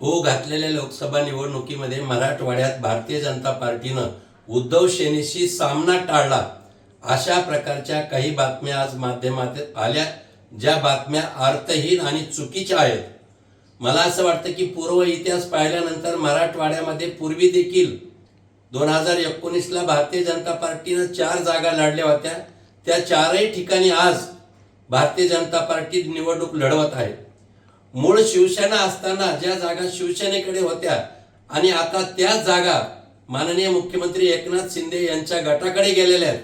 हो घातलेल्या लोकसभा निवडणुकीमध्ये मराठवाड्यात भारतीय जनता पार्टीनं उद्धव सेनेशी सामना टाळला. अशा प्रकारच्या काही बातम्या आज माध्यमात आल्या ज्या बातम्या अर्थहीन आणि चुकीच्या आहेत. मला असं वाटतं की पूर्व इतिहास पाहिल्यानंतर मराठवाड्यामध्ये पूर्वी देखील दोन हजार एकोणीसला भारतीय जनता पार्टीनं चार जागा लढल्या होत्या. त्या चारही ठिकाणी आज भारतीय जनता पार्टी निवडणूक लढवत आहे मूळ शिवसेना असताना ज्या जागा शिवसेनेकडे होत्या आणि आता त्याच जागा माननीय मुख्यमंत्री एकनाथ शिंदे यांच्या गटाकडे गेलेल्या आहेत.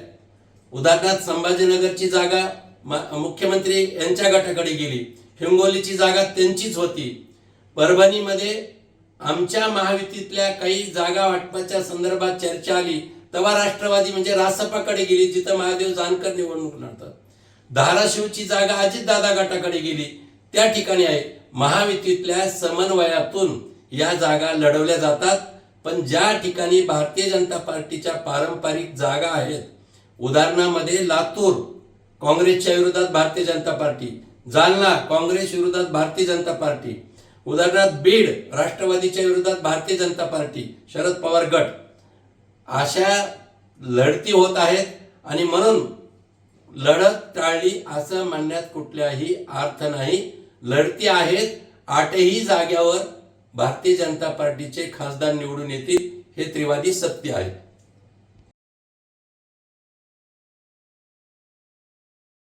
उदाहरणार्थ संभाजीनगरची जागा मुख्यमंत्री यांच्या गटाकडे गेली. हिंगोलीची जागा त्यांचीच होती. परभणीमध्ये आमच्या महायुतीतल्या काही जागा वाटपाच्या संदर्भात चर्चा आली तेव्हा राष्ट्रवादी म्हणजे रासपाकडे गेली जिथं महादेव जानकर निवडणूक लढतात. धाराशिवची जागा अजितदादा गटाकडे गेली. त्या ठिकाणी आहे. महायुतीतल्या समन्वयातून या जागा लढवल्या जातात. पण ज्या ठिकाणी भारतीय जनता पार्टीच्या पारंपरिक जागा आहेत उदाहरणामध्ये लातूर काँग्रेसच्या विरोधात भारतीय जनता पार्टी जालना काँग्रेस विरोधात भारतीय जनता पार्टी उदाहरणार्थ बीड राष्ट्रवादीच्या विरोधात भारतीय जनता पार्टी शरद पवार गट. अशा लढती होत आहेत आणि म्हणून लढत टाळली असं म्हणण्यात कुठल्याही अर्थ नाही. लढती आहेत आठही जाग्यावर भारतीय जनता पार्टीचे खासदार निवडून येतील हे त्रिवादी सत्य आहे.